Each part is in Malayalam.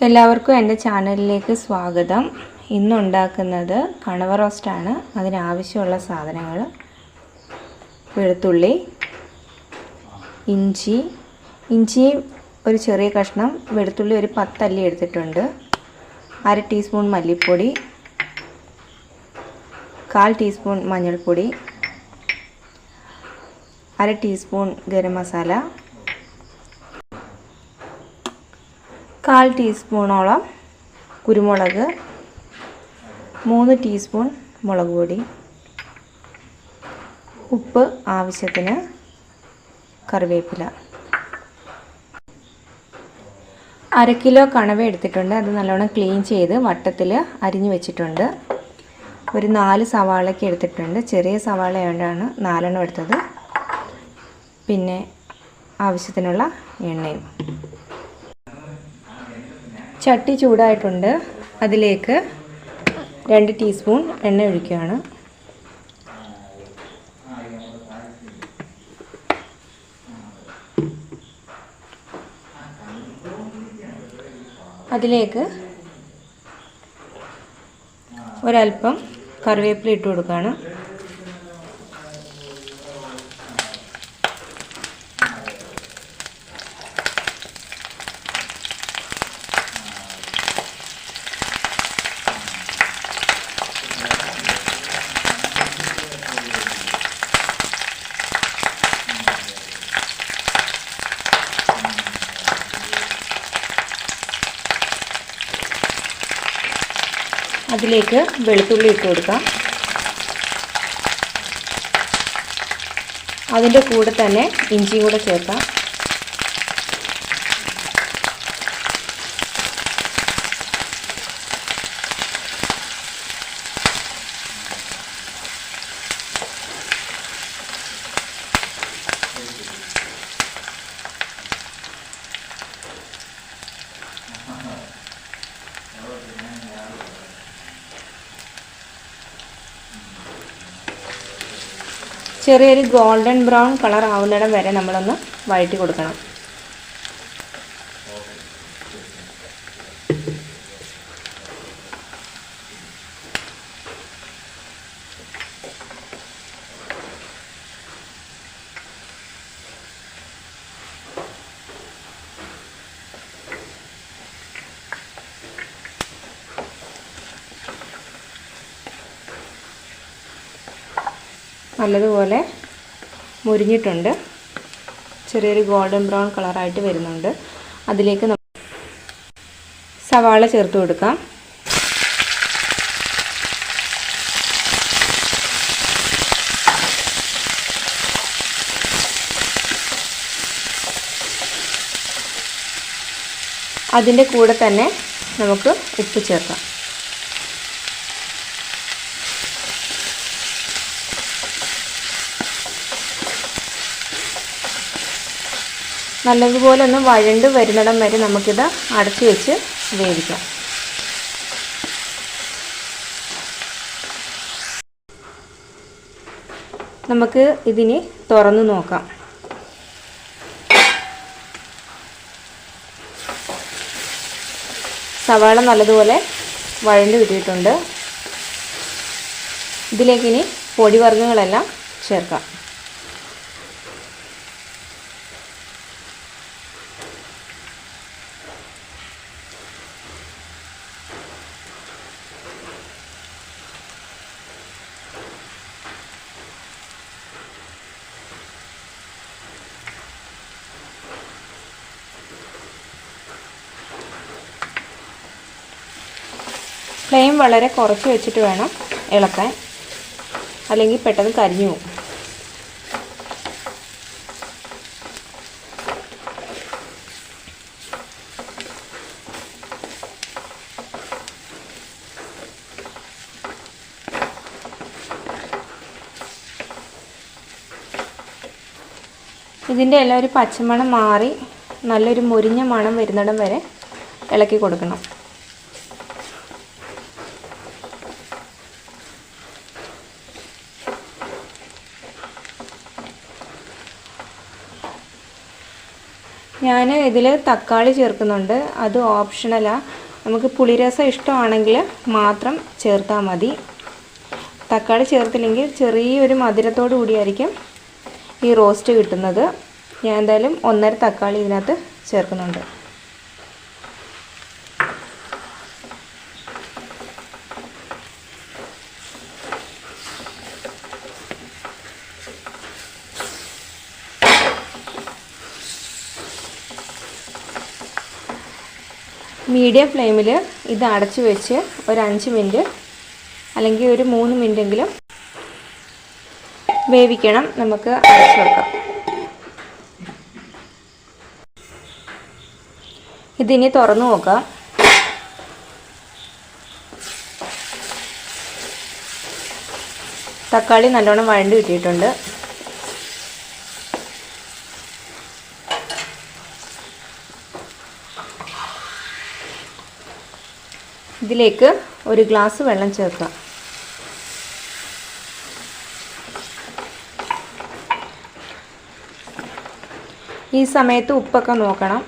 എല്ലാവർക്കും എന്റെ ചാനലിലേക്ക് സ്വാഗതം. ഇന്നുണ്ടാക്കുന്നത് കണവ റോസ്റ്റാണ്. അതിനാവശ്യമുള്ള സാധനങ്ങൾ. വെളുത്തുള്ളി ഇഞ്ചി. ഇഞ്ചി ഒരു ചെറിയ കഷ്ണം വെളുത്തുള്ളി ഒരു പത്തല്ലി എടുത്തിട്ടുണ്ട്. അര ടീസ്പൂൺ മല്ലിപ്പൊടി കാൽ ടീസ്പൂൺ മഞ്ഞൾപ്പൊടി അര ടീസ്പൂൺ ഗരം മസാല കാൽ ടീസ്പൂണോളം കുരുമുളക് മൂന്ന് ടീസ്പൂൺ മുളക് പൊടി ഉപ്പ് ആവശ്യത്തിന് കറിവേപ്പില. അര കിലോ കണവ എടുത്തിട്ടുണ്ട്. അത് നല്ലോണം ക്ലീൻ ചെയ്ത് വട്ടത്തിൽ അരിഞ്ഞു വെച്ചിട്ടുണ്ട്. ഒരു നാല് സവാളയ്ക്ക് എടുത്തിട്ടുണ്ട്. ചെറിയ സവാള ആയതുകൊണ്ടാണ് നാലെണ്ണം എടുത്തത്. പിന്നെ ആവശ്യത്തിനുള്ള എണ്ണയും. ചട്ടി ചൂടായിട്ടുണ്ട്. അതിലേക്ക് രണ്ട് ടീസ്പൂൺ എണ്ണ ഒഴിക്കുകയാണ്. അതിലേക്ക് ഒരല്പം കറിവേപ്പില ഇട്ട് കൊടുക്കുകയാണ്. അതിലേക്ക് വെളുത്തുള്ളി ഇട്ട് കൊടുക്കാം. അതിന്റെ കൂടെ തന്നെ ഇഞ്ചിയും കൂടെ ചേർക്കാം. ചെറിയൊരു ഗോൾഡൻ ബ്രൗൺ കളർ ആവുന്നിടം വരെ നമ്മളൊന്ന് വഴറ്റി കൊടുക്കണം. നല്ലതുപോലെ മുരിഞ്ഞിട്ടുണ്ട്. ചെറിയൊരു ഗോൾഡൻ ബ്രൗൺ കളറായിട്ട് വരുന്നുണ്ട്. അതിലേക്ക് സവാള ചേർത്ത് കൊടുക്കാം. അതിന്റെ കൂടെ തന്നെ നമുക്ക് ഉപ്പ് ചേർക്കാം. നല്ലതുപോലെ ഒന്ന് വഴണ്ട് വരുന്നിടം വരെ നമുക്കിത് അടച്ചു വെച്ച് വേവിക്കാം. നമുക്ക് ഇതിനെ തുറന്ന് നോക്കാം. സവാള നല്ലതുപോലെ വഴണ്ട് കിട്ടിയിട്ടുണ്ട്. ഇതിലേക്കിനി പൊടിവർഗങ്ങളെല്ലാം ചേർക്കാം. ഫ്ലെയിം വളരെ കുറച്ച് വെച്ചിട്ട് വേണം ഇളക്കാൻ. അല്ലെങ്കിൽ പെട്ടെന്ന് കരിഞ്ഞു പോകും. ഇതിന്റെ എല്ലാം ഒരു പച്ചമണം മാറി നല്ലൊരു മുരിഞ്ഞ മണം വരുന്നിടം വരെ ഇളക്കി കൊടുക്കണം. ഞാൻ ഇതിൽ തക്കാളി ചേർക്കുന്നുണ്ട്. അത് ഓപ്ഷണലാണ് നമുക്ക് പുളിരസം ഇഷ്ടമാണെങ്കിൽ മാത്രം ചേർത്താൽ മതി. തക്കാളി ചേർത്തില്ലെങ്കിൽ ചെറിയൊരു മധുരത്തോടു കൂടിയായിരിക്കും ഈ റോസ്റ്റ് കിട്ടുന്നത്. ഞാൻ എന്തായാലും ഒന്നര തക്കാളി ഇതിനകത്ത് ചേർക്കുന്നുണ്ട്. മീഡിയം ഫ്ലെയിമിൽ ഇത് അടച്ചു വെച്ച് ഒരു അഞ്ച് മിനിറ്റ് അല്ലെങ്കിൽ ഒരു മൂന്ന് മിനിറ്റെങ്കിലും വേവിക്കണം. നമുക്ക് അടച്ചു വെക്കാം. ഇതിനി തുറന്നു നോക്കാം. തക്കാളി നല്ലോണം വഴണ്ട് കിട്ടിയിട്ടുണ്ട്. ഇതിലേക്ക് ഒരു ഗ്ലാസ് വെള്ളം ചേർക്കുക. ഈ സമയത്ത് ഉപ്പൊക്കെ നോക്കണം.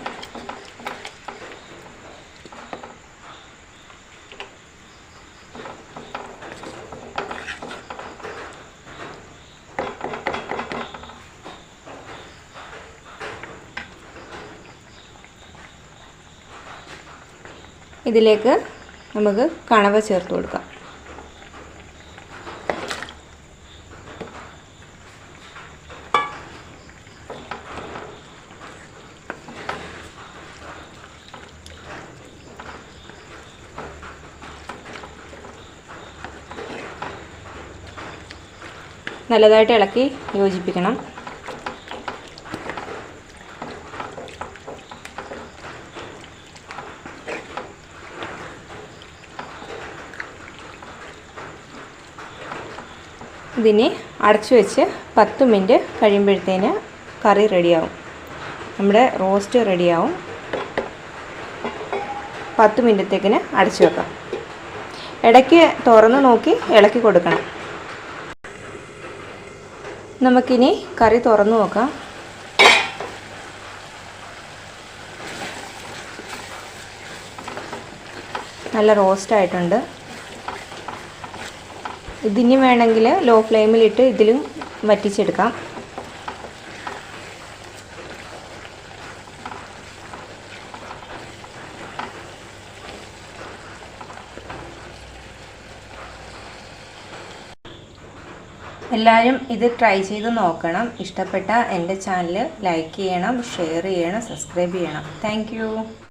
ഇതിലേക്ക് നമുക്ക് കണവ ചേർത്ത് കൊടുക്കാം. നല്ലതായിട്ട് ഇളക്കി യോജിപ്പിക്കണം. ഇതിനെ അടച്ചു വെച്ച് പത്ത് മിനിറ്റ് കഴിയുമ്പോഴത്തേന് കറി റെഡിയാവും. നമ്മുടെ റോസ്റ്റ് റെഡിയാവും. പത്ത് മിനിറ്റത്തേക്കിന് അടച്ചു വെക്കാം. ഇടയ്ക്ക് തുറന്ന് നോക്കി ഇളക്കി കൊടുക്കണം. നമുക്കിനി കറി തുറന്നു നോക്കാം. നല്ല റോസ്റ്റ് ആയിട്ടുണ്ട്. ഇതിന് വേണമെങ്കിൽ ലോ ഫ്ലെയിമിലിട്ട് ഇതിലും വറ്റിച്ചെടുക്കാം. എല്ലാവരും ഇത് ട്രൈ ചെയ്ത് നോക്കണം. ഇഷ്ടപ്പെട്ട എന്റെ ചാനൽ ലൈക്ക് ചെയ്യണം ഷെയർ ചെയ്യണം സബ്സ്ക്രൈബ് ചെയ്യണം. താങ്ക്